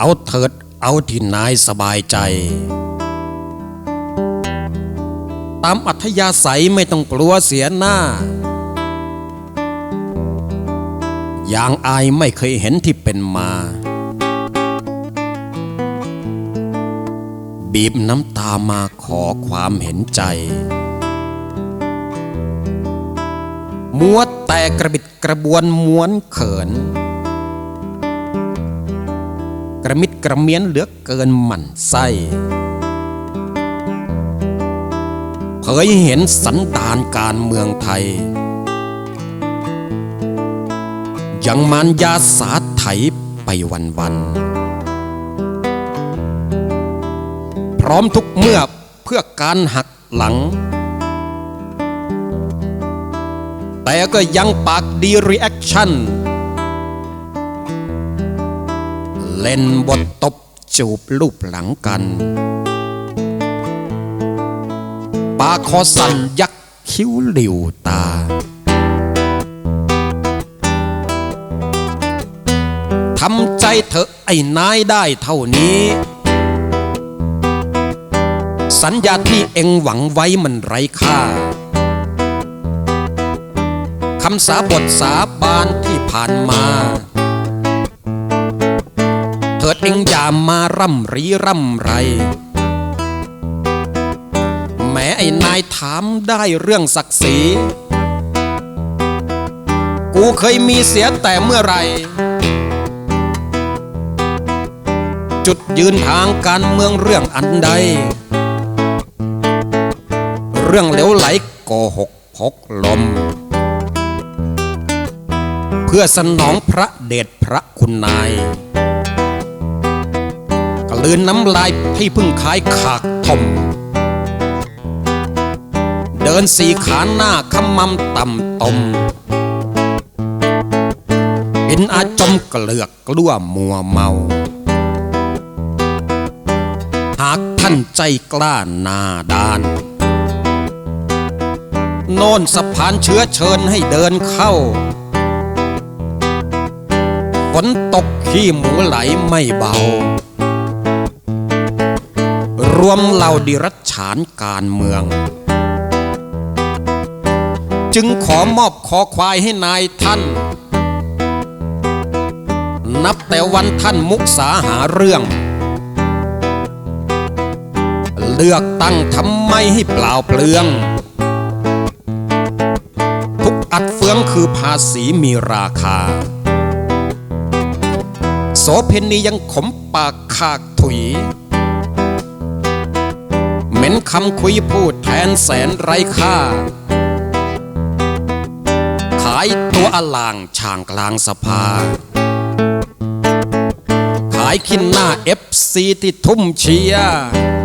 เอาเถิดเอาที่นายสบายใจ ตามอัธยาศัยไม่ต้องกลัวเสียหน้า อย่างอายไม่เคยเห็นที่เป็นมา บีบน้ำตามาขอความเห็นใจ มัวแต่กระบิดกระบวนม้วนเขิน ระมิดกระเมียนเหลือเกินหมั่นไส้เผยเห็นสันดานการเมืองไทย ยังมานยาสาไถไปวันวันๆพร้อมทุกเมื่อเพื่อการหักหลัง แต่ก็ยังปากดีรีแอคชั่น เล่นบทตบจูบลูบหลังกันปากคอสั่นยักคิ้วหลิวตา ทำใจเถอะไอ้นายได้เท่านี้ สัญญาที่เอ็งหวังไว้มันไร้ค่า คำสาบทสาบานที่ผ่านมา ถิดเองอย่ามาร่ำรีร่ำไร แม้ไอ้นายถามได้เรื่องศักดิ์ศรี กูเคยมีเสียแต่เมื่อไหรจุดยืนทางการเมืองเรื่องอันใด เรื่องเหลวไหลโกหกพกลม เพื่อสนองพระเดชพระคุณนาย กลืนน้ำลายให้พึ่งขายขากทม เดินสี่ขาหน้าขมำต่ำตมเห็นอาจมเกลือกกลัวมัวเมา หากท่านใจกล้านาดานโน่นสะพานเชื้อเชิญให้เดินเข้าฝนตกขี้หมูไหลไม่เบา รวมเหล่าดิรัจฉานการเมือง จึงขอมอบคอควายให้นายท่าน นับแต่วันท่านมุกสาหาเรื่อง เลือกตั้งทำไมให้เปล่าเปลือง ทุกอัดเฟืองคือภาษีมีราคาโสเพณียังขมปากคากถุย เห็นคำคุยพูดแทนแสนไร้ค่า ขายตัวอลางช่างกลางสภา ขายขินหน้าเอฟซีที่ทุ่มเชียร์